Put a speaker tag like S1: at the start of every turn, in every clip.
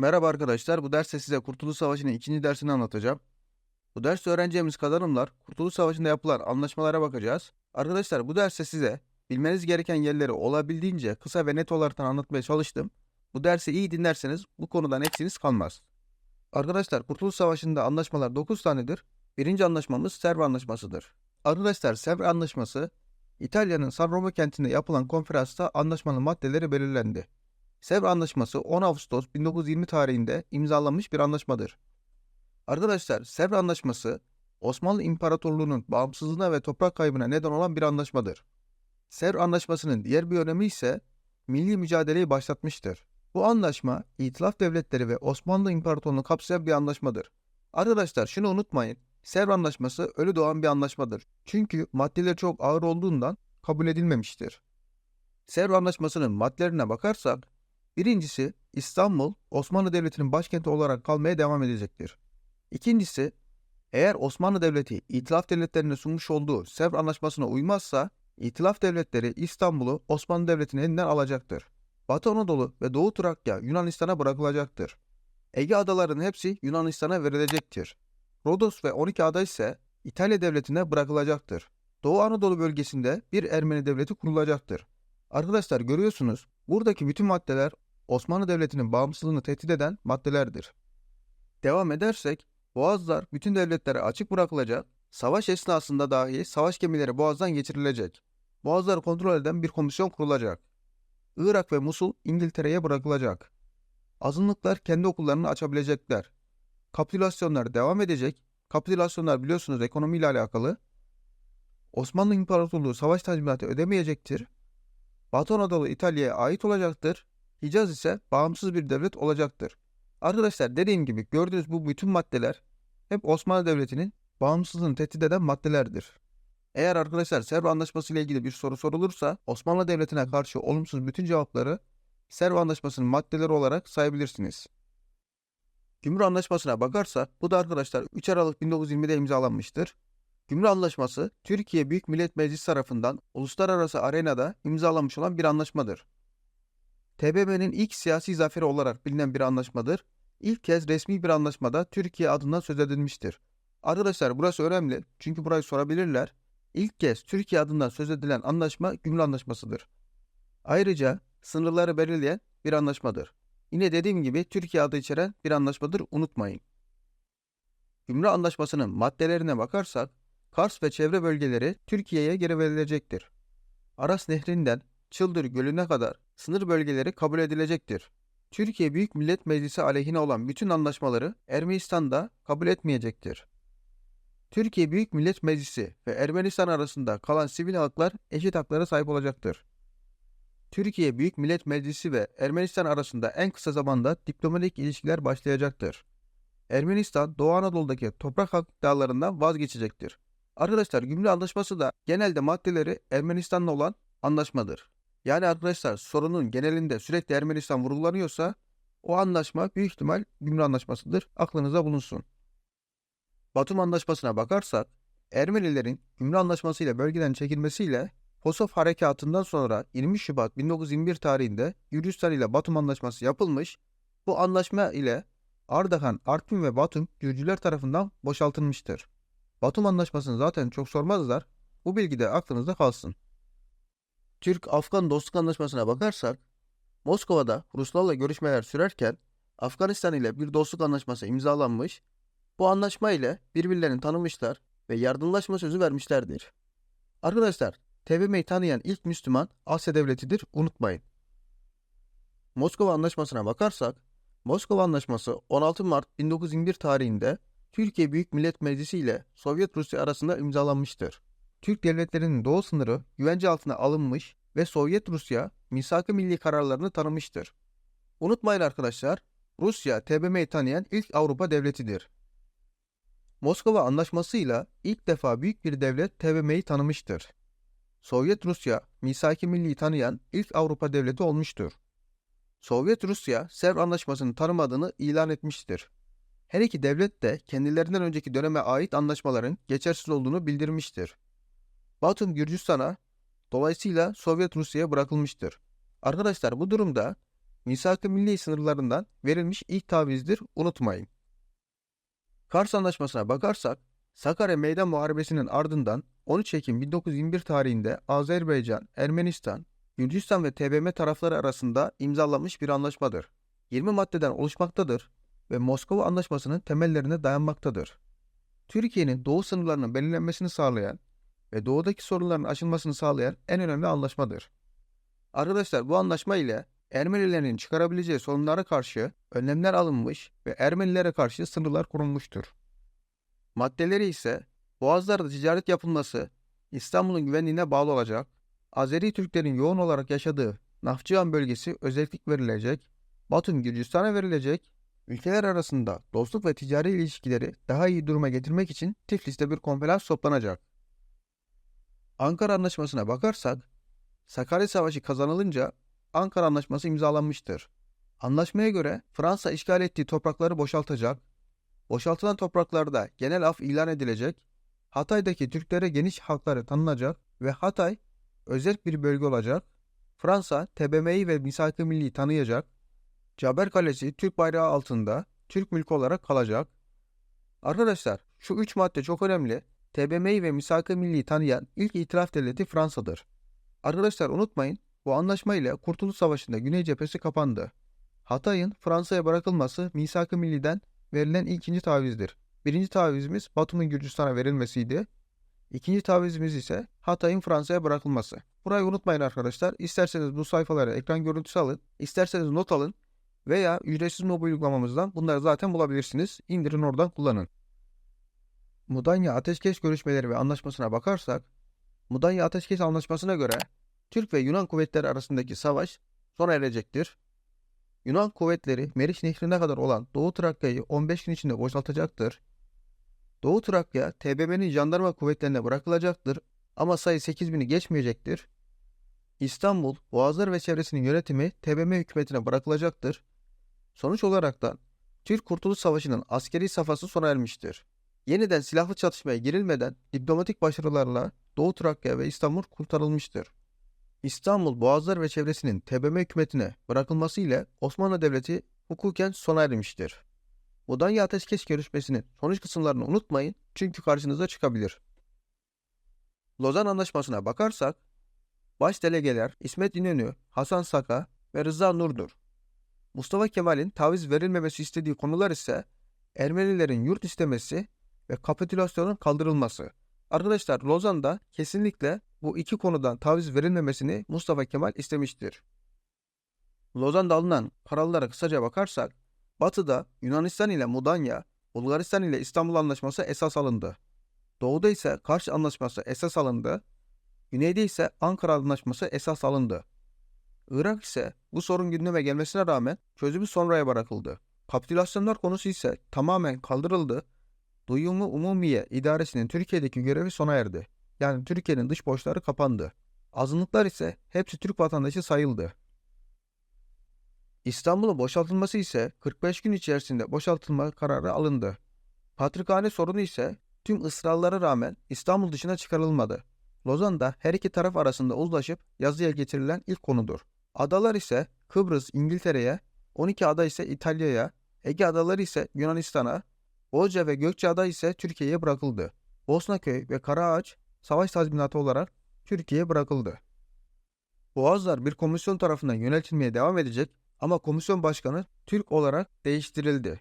S1: Merhaba arkadaşlar, bu derste size Kurtuluş Savaşı'nın ikinci dersini anlatacağım. Bu derste öğreneceğimiz kazanımlar, Kurtuluş Savaşı'nda yapılan anlaşmalara bakacağız. Arkadaşlar bu derste size bilmeniz gereken yerleri olabildiğince kısa ve net olarak anlatmaya çalıştım. Bu dersi iyi dinlerseniz bu konudan eksiğiniz kalmaz. Arkadaşlar Kurtuluş Savaşı'nda anlaşmalar 9 tanedir. Birinci anlaşmamız Sevr Anlaşması'dır. Arkadaşlar Sevr Anlaşması, İtalya'nın San Remo kentinde yapılan konferansta anlaşmanın maddeleri belirlendi. Sevr Anlaşması 10 Ağustos 1920 tarihinde imzalanmış bir anlaşmadır. Arkadaşlar Sevr Anlaşması Osmanlı İmparatorluğu'nun bağımsızlığına ve toprak kaybına neden olan bir anlaşmadır. Sevr Anlaşması'nın diğer bir önemi ise milli mücadeleyi başlatmıştır. Bu anlaşma İtilaf Devletleri ve Osmanlı İmparatorluğu'nu kapsayan bir anlaşmadır. Arkadaşlar şunu unutmayın. Sevr Anlaşması ölü doğan bir anlaşmadır. Çünkü maddeleri çok ağır olduğundan kabul edilmemiştir. Sevr Anlaşması'nın maddelerine bakarsak Birincisi İstanbul Osmanlı Devleti'nin başkenti olarak kalmaya devam edecektir. İkincisi eğer Osmanlı Devleti İtilaf Devletlerine sunmuş olduğu Sevr Anlaşması'na uymazsa İtilaf Devletleri İstanbul'u Osmanlı Devleti'nin elinden alacaktır. Batı Anadolu ve Doğu Trakya Yunanistan'a bırakılacaktır. Ege adalarının hepsi Yunanistan'a verilecektir. Rodos ve 12 ada ise İtalya Devleti'ne bırakılacaktır. Doğu Anadolu bölgesinde bir Ermeni devleti kurulacaktır. Arkadaşlar görüyorsunuz buradaki bütün maddeler Osmanlı Devleti'nin bağımsızlığını tehdit eden maddelerdir. Devam edersek, boğazlar bütün devletlere açık bırakılacak, savaş esnasında dahi savaş gemileri boğazdan geçirilecek. Boğazları kontrol eden bir komisyon kurulacak. Irak ve Musul İngiltere'ye bırakılacak. Azınlıklar kendi okullarını açabilecekler. Kapitülasyonlar devam edecek. Kapitülasyonlar biliyorsunuz ekonomiyle alakalı. Osmanlı İmparatorluğu savaş tazminatı ödemeyecektir. Batı Anadolu İtalya'ya ait olacaktır. Hicaz ise bağımsız bir devlet olacaktır. Arkadaşlar dediğim gibi gördüğünüz bu bütün maddeler hep Osmanlı Devleti'nin bağımsızlığını tehdit eden maddelerdir. Eğer arkadaşlar Serv Anlaşması ile ilgili bir soru sorulursa Osmanlı Devleti'ne karşı olumsuz bütün cevapları Serv Anlaşması'nın maddeleri olarak sayabilirsiniz. Gümrük Anlaşması'na bakarsak bu da arkadaşlar 3 Aralık 1920'de imzalanmıştır. Gümrük Anlaşması Türkiye Büyük Millet Meclisi tarafından uluslararası arenada imzalanmış olan bir anlaşmadır. TBMM'nin ilk siyasi zaferi olarak bilinen bir anlaşmadır. İlk kez resmi bir anlaşmada Türkiye adından söz edilmiştir. Arkadaşlar burası önemli çünkü burayı sorabilirler. İlk kez Türkiye adından söz edilen anlaşma Gümrük Anlaşması'dır. Ayrıca sınırları belirleyen bir anlaşmadır. Yine dediğim gibi Türkiye adı içeren bir anlaşmadır unutmayın. Gümrük Anlaşması'nın maddelerine bakarsak Kars ve çevre bölgeleri Türkiye'ye geri verilecektir. Aras Nehri'nden Çıldır Gölü'ne kadar sınır bölgeleri kabul edilecektir. Türkiye Büyük Millet Meclisi aleyhine olan bütün anlaşmaları Ermenistan da kabul etmeyecektir. Türkiye Büyük Millet Meclisi ve Ermenistan arasında kalan sivil halklar eşit haklara sahip olacaktır. Türkiye Büyük Millet Meclisi ve Ermenistan arasında en kısa zamanda diplomatik ilişkiler başlayacaktır. Ermenistan Doğu Anadolu'daki toprak hak iddialarından vazgeçecektir. Arkadaşlar Gümrük Anlaşması da genelde maddeleri Ermenistan'la olan anlaşmadır. Yani arkadaşlar sorunun genelinde sürekli Ermenistan vurgulanıyorsa o anlaşma büyük ihtimal Gümrük Anlaşması'dır. Aklınıza bulunsun. Batum Anlaşması'na bakarsak Ermenilerin Gümrük Anlaşması ile bölgeden çekilmesiyle Kosov Harekatı'ndan sonra 20 Şubat 1921 tarihinde Gürcistan ile Batum Anlaşması yapılmış. Bu anlaşma ile Ardahan, Artvin ve Batum Gürcüler tarafından boşaltılmıştır. Batum Anlaşması'nı zaten çok sormazlar. Bu bilgi de aklınızda kalsın. Türk-Afgan Dostluk Anlaşması'na bakarsak, Moskova'da Ruslarla görüşmeler sürerken Afganistan ile bir dostluk anlaşması imzalanmış, bu anlaşma ile birbirlerini tanımışlar ve yardımlaşma sözü vermişlerdir. Arkadaşlar, TBMM'yi tanıyan ilk Müslüman Asya devletidir, unutmayın. Moskova Anlaşması'na bakarsak, Moskova Anlaşması 16 Mart 1921 tarihinde Türkiye Büyük Millet Meclisi ile Sovyet Rusya arasında imzalanmıştır. Türk devletlerinin doğu sınırı güvence altına alınmış ve Sovyet Rusya misak-ı milli kararlarını tanımıştır. Unutmayın arkadaşlar, Rusya TBMM'yi tanıyan ilk Avrupa devletidir. Moskova Anlaşması'yla ilk defa büyük bir devlet TBMM'yi tanımıştır. Sovyet Rusya misak-ı milliyi tanıyan ilk Avrupa devleti olmuştur. Sovyet Rusya Sevr Anlaşması'nı tanımadığını ilan etmiştir. Her iki devlet de kendilerinden önceki döneme ait anlaşmaların geçersiz olduğunu bildirmiştir. Batum Gürcistan'a dolayısıyla Sovyet Rusya'ya bırakılmıştır. Arkadaşlar bu durumda misak-ı milli sınırlarından verilmiş ilk tavizdir unutmayın. Kars Anlaşması'na bakarsak Sakarya Meydan Muharebesi'nin ardından 13 Ekim 1921 tarihinde Azerbaycan, Ermenistan, Gürcistan ve TBMM tarafları arasında imzalanmış bir anlaşmadır. 20 maddeden oluşmaktadır ve Moskova Anlaşması'nın temellerine dayanmaktadır. Türkiye'nin doğu sınırlarının belirlenmesini sağlayan ve doğudaki sorunların aşılmasını sağlayan en önemli anlaşmadır. Arkadaşlar bu anlaşma ile Ermenilerin çıkarabileceği sorunlara karşı önlemler alınmış ve Ermenilere karşı sınırlar kurulmuştur. Maddeleri ise Boğazlarda ticaret yapılması İstanbul'un güvenliğine bağlı olacak, Azeri Türklerin yoğun olarak yaşadığı Nafçıhan bölgesi özellik verilecek, Batum Gürcistan'a verilecek, ülkeler arasında dostluk ve ticari ilişkileri daha iyi duruma getirmek için Tiflis'te bir konferans toplanacak. Ankara Anlaşması'na bakarsak, Sakarya Savaşı kazanılınca Ankara Anlaşması imzalanmıştır. Anlaşmaya göre Fransa işgal ettiği toprakları boşaltacak, boşaltılan topraklarda genel af ilan edilecek, Hatay'daki Türklere geniş hakları tanınacak ve Hatay özel bir bölge olacak, Fransa TBMM'yi ve Misak-ı Milli'yi tanıyacak, Caber Kalesi Türk bayrağı altında Türk mülkü olarak kalacak. Arkadaşlar şu üç madde çok önemli. TBMM'yi ve Misak-ı Milli'yi tanıyan ilk itiraf devleti Fransa'dır. Arkadaşlar unutmayın bu anlaşma ile Kurtuluş Savaşı'nda Güney cephesi kapandı. Hatay'ın Fransa'ya bırakılması Misak-ı Milli'den verilen ikinci tavizdir. Birinci tavizimiz Batum'un Gürcistan'a verilmesiydi. İkinci tavizimiz ise Hatay'ın Fransa'ya bırakılması. Burayı unutmayın arkadaşlar. İsterseniz bu sayfaları ekran görüntüsü alın, isterseniz not alın veya ücretsiz mobil uygulamamızdan bunları zaten bulabilirsiniz. İndirin oradan kullanın. Mudanya Ateşkes Görüşmeleri ve Anlaşması'na bakarsak, Mudanya Ateşkes Anlaşması'na göre Türk ve Yunan kuvvetleri arasındaki savaş sona erecektir. Yunan kuvvetleri Meriç Nehri'ne kadar olan Doğu Trakya'yı 15 gün içinde boşaltacaktır. Doğu Trakya, TBMM'nin jandarma kuvvetlerine bırakılacaktır ama sayı 8000'i geçmeyecektir. İstanbul, Boğazlar ve çevresinin yönetimi TBMM hükümetine bırakılacaktır. Sonuç olarak da Türk Kurtuluş Savaşı'nın askeri safhası sona ermiştir. Yeniden silahlı çatışmaya girilmeden diplomatik başarılarla Doğu Trakya ve İstanbul kurtarılmıştır. İstanbul, Boğazlar ve çevresinin TBMM hükümetine bırakılması ile Osmanlı Devleti hukuken sona ermiştir. Mudanya Ateşkes Görüşmesi'nin sonuç kısımlarını unutmayın çünkü karşınıza çıkabilir. Lozan Anlaşması'na bakarsak, baş delegeler İsmet İnönü, Hasan Saka ve Rıza Nur'dur. Mustafa Kemal'in taviz verilmemesi istediği konular ise Ermenilerin yurt istemesi ve kapitülasyonun kaldırılması. Arkadaşlar Lozan'da kesinlikle bu iki konudan taviz verilmemesini Mustafa Kemal istemiştir. Lozan'da alınan kararlara kısaca bakarsak, Batı'da Yunanistan ile Mudanya, Bulgaristan ile İstanbul Anlaşması esas alındı. Doğuda ise Kars Anlaşması esas alındı. Güneyde ise Ankara Anlaşması esas alındı. Irak ise bu sorun gündeme gelmesine rağmen çözümü sonraya bırakıldı. Kapitülasyonlar konusu ise tamamen kaldırıldı. Duyumu Umumiye İdaresi'nin Türkiye'deki görevi sona erdi. Yani Türkiye'nin dış borçları kapandı. Azınlıklar ise hepsi Türk vatandaşı sayıldı. İstanbul'un boşaltılması ise 45 gün içerisinde boşaltılma kararı alındı. Patrikhane sorunu ise tüm ısrarlara rağmen İstanbul dışına çıkarılmadı. Lozan'da her iki taraf arasında uzlaşıp yazıya getirilen ilk konudur. Adalar ise Kıbrıs İngiltere'ye, 12 ada ise İtalya'ya, Ege adaları ise Yunanistan'a, Bozca ve Gökçeada ise Türkiye'ye bırakıldı. Bosnaköy ve Karaağaç savaş tazminatı olarak Türkiye'ye bırakıldı. Boğazlar bir komisyon tarafından yönetilmeye devam edecek ama komisyon başkanı Türk olarak değiştirildi.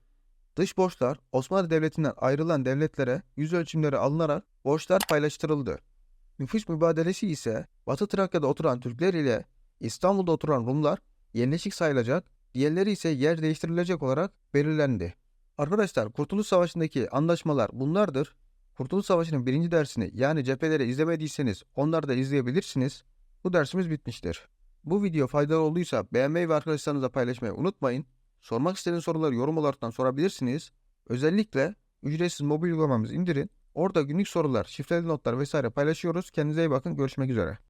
S1: Dış borçlar Osmanlı Devleti'nden ayrılan devletlere yüz ölçümleri alınarak borçlar paylaştırıldı. Nüfus mübadelesi ise Batı Trakya'da oturan Türkler ile İstanbul'da oturan Rumlar yerleşik sayılacak, diğerleri ise yer değiştirilecek olarak belirlendi. Arkadaşlar Kurtuluş Savaşı'ndaki anlaşmalar bunlardır. Kurtuluş Savaşı'nın birinci dersini yani cepheleri izlemediyseniz onları da izleyebilirsiniz. Bu dersimiz bitmiştir. Bu video faydalı olduysa beğenmeyi ve arkadaşlarınızla paylaşmayı unutmayın. Sormak istediğiniz soruları yorum olarak sorabilirsiniz. Özellikle ücretsiz mobil uygulamamızı indirin. Orada günlük sorular, şifreli notlar vesaire paylaşıyoruz. Kendinize iyi bakın. Görüşmek üzere.